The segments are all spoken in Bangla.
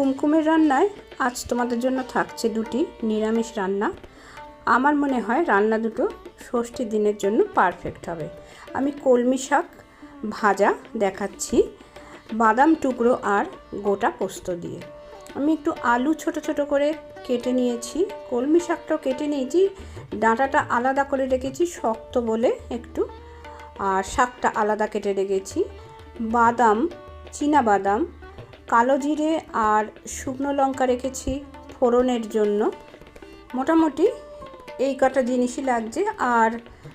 কুমকুমের রান্নায় আজ তোমাদের জন্য থাকছে দুটি নিরামিষ রান্না। আমার মনে হয় রান্না দুটো ষষ্ঠী দিনের জন্য পারফেক্ট হবে। আমি কলমি শাক ভাজা দেখাচ্ছি, বাদাম টুকরো আর গোটা পোস্ত দিয়ে। আমি একটু আলু ছোট ছোট করে কেটে নিয়েছি, কলমি শাকটাও কেটে নিয়েছি, ডাঁটাটা আলাদা করে রেখেছি, শক্ত বলে একটু। আর শাকটা আলাদা কেটে রেখেছি, বাদাম, চীনা বাদাম কালো জিরে আর শুকনো লঙ্কা রেখেছি ফোড়নের জন্য। মোটামুটি এই কটা জিনিসই লাগছে। আর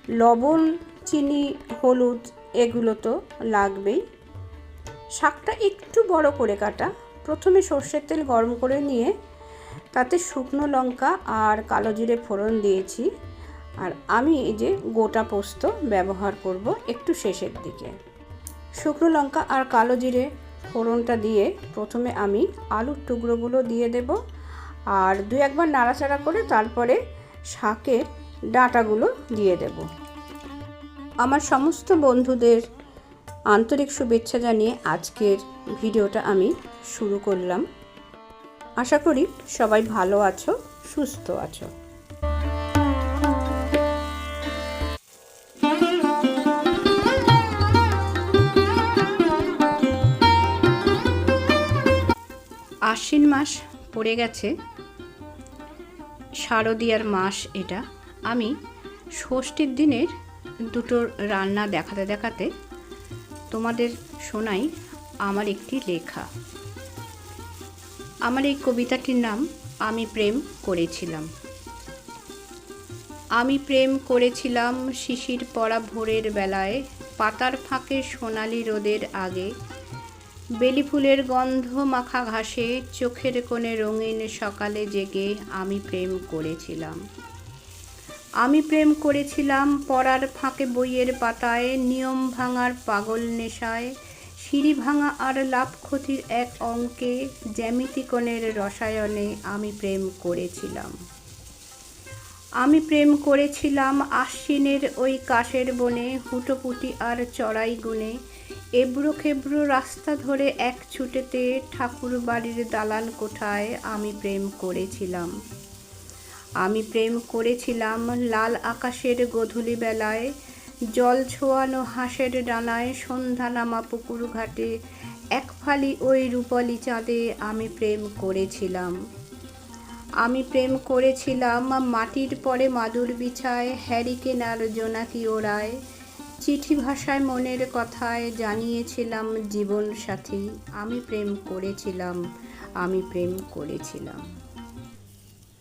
লবণ, চিনি, হলুদ এগুলো তো লাগবেই। শাকটা একটু বড় করে কাটা। প্রথমে সর্ষের তেল গরম করে নিয়ে তাতে শুকনো লঙ্কা আর কালো জিরে ফোড়ন দিয়েছি। আর আমি এই যে গোটা পোস্ত ব্যবহার করব একটু শেষের দিকে। শুকনো লঙ্কা আর কালো জিরে ফোড়নটা দিয়ে প্রথমে আমি আলুর টুকরোগুলো দিয়ে দেব আর দু একবার নাড়াচাড়া করে তারপরে শাকের ডাঁটাগুলো দিয়ে দেব। আমার সমস্ত বন্ধুদের আন্তরিক শুভেচ্ছা জানিয়ে আজকের ভিডিওটা আমি শুরু করলাম। আশা করি সবাই ভালো আছো, সুস্থ আছো। আশ্বিন মাস পড়ে গেছে। শারদীয়ার মাস এটা। আমি ষষ্ঠীর দিনের দুটো রান্না দেখাতে দেখাতে তোমাদের শোনাই আমার একটি লেখা। আমার এই কবিতাটির নাম, আমি প্রেম করেছিলাম। আমি প্রেম করেছিলাম শিশির পড়া ভোরের বেলায়, পাতার ফাঁকে সোনালি রোদের আগে। বেলি ফুলের গন্ধ মাখা ঘাসে, চোখের কোণে রঙিন সকালে জেগে আমি প্রেম করেছিলাম। আমি প্রেম করেছিলাম পড়ার ফাঁকে বইয়ের পাতায়, নিয়ম ভাঙার পাগল নেশায়, সিঁড়ি ভাঙা আর লাভ ক্ষতির এক অঙ্কে জ্যামিতিকোণের রসায়নে আমি প্রেম করেছিলাম। আমি প্রেম করেছিলাম আশ্বিনের ওই কাশের বনে, হুটোপুটি আর চড়াই গুনে এবড়ো খেবড়ো রাস্তা ধরে এক ছুটেতে ঠাকুর বাড়ির দালান কোঠায় আমি প্রেম করেছিলাম। আমি প্রেম করেছিলাম লাল আকাশের গধূলি বেলায়, জল ছোয়ানো হাঁসের ডানায় সন্ধ্যা নামা পুকুর ঘাটে, এক ফালি ওই রূপালি চাঁদে আমি প্রেম করেছিলাম। আমি প্রেম করেছিলাম মাটির পরে মাদুর বিছায়, হ্যারিকেনার জোনাকি ওড়ায় চিঠি ভাষায় মনের কথায় জানিয়েছিলাম, জীবন সাথী, আমি প্রেম করেছিলাম, আমি প্রেম করেছিলাম।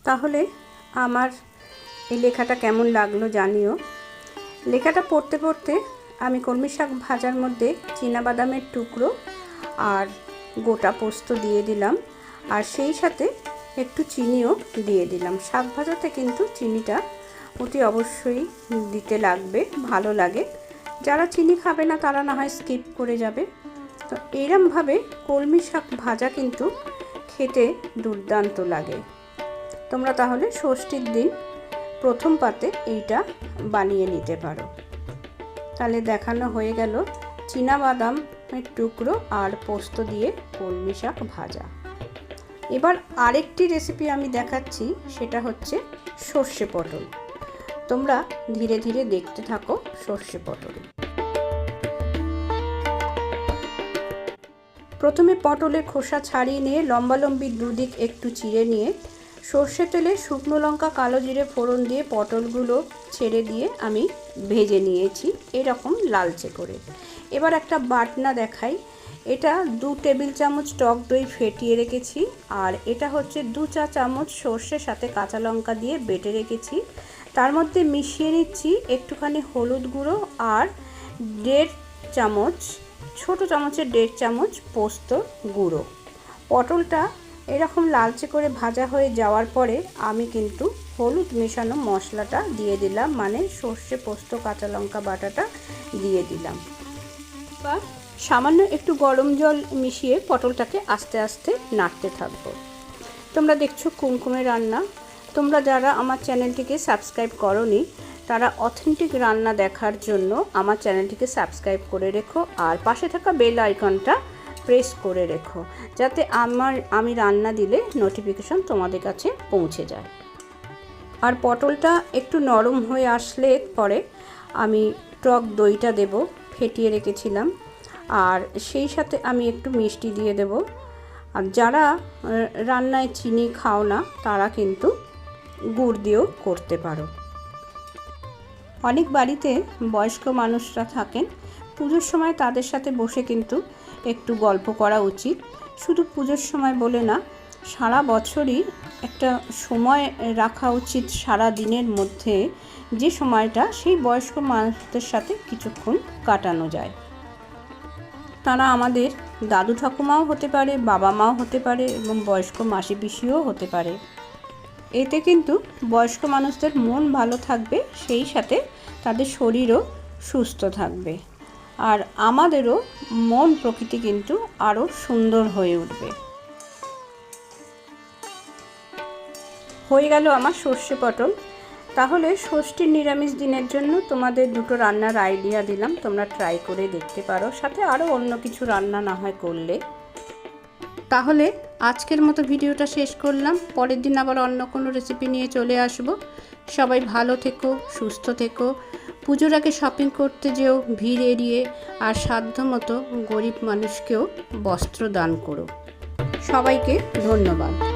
তাহলে আমার এই লেখাটা কেমন লাগল জানিও। লেখাটা পড়তে পড়তে আমি কলমি শাক ভাজার মধ্যে বাদামের টুকরো আর গোটা পোস্ত দিয়ে দিলাম আর সেই সাথে একটু চিনিও দিয়ে দিলাম। শাক ভাজাতে কিন্তু চিনিটা অতি অবশ্যই দিতে লাগবে, ভালো লাগে। যারা চিনি খাবে না, তারা না হয় স্কিপ করে যাবে। তো এরমভাবে কলমি শাক ভাজা কিন্তু খেতে দুর্দান্ত লাগে। তোমরা তাহলে ষষ্ঠীর দিন প্রথম পাতে এইটা বানিয়ে নিতে পারো। তাহলে দেখানো হয়ে গেল বাদামের টুকরো আর পোস্ত দিয়ে কলমি শাক ভাজা। এবার আরেকটি রেসিপি আমি দেখাচ্ছি, সেটা হচ্ছে সর্ষে পটল। তোমরা ধীরে ধীরে দেখতে থাকো সর্ষে পটল। প্রথমে পটলের খোসা ছাড়িয়ে নিয়ে লম্বালম্বি দুদিক একটু চিড়ে নিয়ে সর্ষে তেলে শুকনো লঙ্কা, কালো জিরে ফোড়ন দিয়ে পটলগুলো ছেড়ে দিয়ে আমি ভেজে নিয়েছি এরকম লালচে করে। এবার একটা বাটনা দেখাই। এটা দু টেবিল চামচ টক দই ফেটিয়ে রেখেছি আর এটা হচ্ছে দু চা চামচ সর্ষের সাথে কাঁচা লঙ্কা দিয়ে বেটে রেখেছি। তার মধ্যে মিশিয়ে নিচ্ছি একটুখানি হলুদ গুঁড়ো আর দেড় চামচ ছোট চামচের দেড় চামচ পোস্ত গুঁড়ো। পটলটা এরকম লালচে করে ভাজা হয়ে যাওয়ার পরে আমি কিন্তু হলুদ মেশানো মশলাটা দিয়ে দিলাম মানে সর্ষে, পোস্ত, কাঁচা লঙ্কা বাটাটা দিয়ে দিলাম। বা সামান্য একটু গরম জল মিশিয়ে পটলটাকে আস্তে আস্তে নাড়তে থাকব। তোমরা দেখছ কুমকুমে রান্না। তোমরা যারা আমার চ্যানেলটিকে সাবস্ক্রাইব করনি তারা অথেন্টিক রান্না দেখার জন্য আমার চ্যানেলটিকে সাবস্ক্রাইব করে রেখো আর পাশে থাকা বেল আইকনটা প্রেস করে রেখো, যাতে আমার, আমি রান্না দিলে নোটিফিকেশন তোমাদের কাছে পৌঁছে যায়। আর পটলটা একটু নরম হয়ে আসলে পরে আমি টক দইটা দেব, ফেটিয়ে রেখেছিলাম। আর সেই সাথে আমি একটু মিষ্টি দিয়ে দেব। আর যারা রান্নায় চিনি খাও না, তারা কিন্তু গুড় দিয়েও করতে পারো। অনেক বাড়িতে বয়স্ক মানুষরা থাকেন। পুজোর সময় তাদের সাথে বসে কিন্তু একটু গল্প করা উচিত। শুধু পুজোর সময় বলে না, সারা বছরই একটা সময় রাখা উচিত সারা দিনের মধ্যে। যে সময়টা সেই বয়স্ক মানুষদের সাথে কিছুক্ষণ কাটানো যায়। তারা আমাদের দাদু ঠাকুমাও হতে পারে, বাবা মাও হতে পারে এবং বয়স্ক মাসি পিসিও হতে পারে। এতে কিন্তু বয়স্ক মানুষদের মন ভালো থাকবে, সেই সাথে তাদের শরীরও সুস্থ থাকবে। আর আমাদেরও মন প্রকৃতি কিন্তু আরও সুন্দর হয়ে উঠবে। হয়ে গেল আমার সর্ষে পটল। তাহলে ষষ্ঠীর নিরামিষ দিনের জন্য তোমাদের দুটো রান্নার আইডিয়া দিলাম। তোমরা ট্রাই করে দেখতে পারো। সাথে আরও অন্য কিছু রান্না না হয় করলে। তাহলে আজকের মতো ভিডিওটা শেষ করলাম। পরের দিন আবার অন্য কোনো রেসিপি নিয়ে চলে আসব। সবাই ভালো থেকো, সুস্থ থেকো। পুজোর আগে শপিং করতে যেও, ভিড় এড়িয়ে আর সাধ্য মতো গরিব মানুষকেও বস্ত্র দান করো। সবাইকে ধন্যবাদ।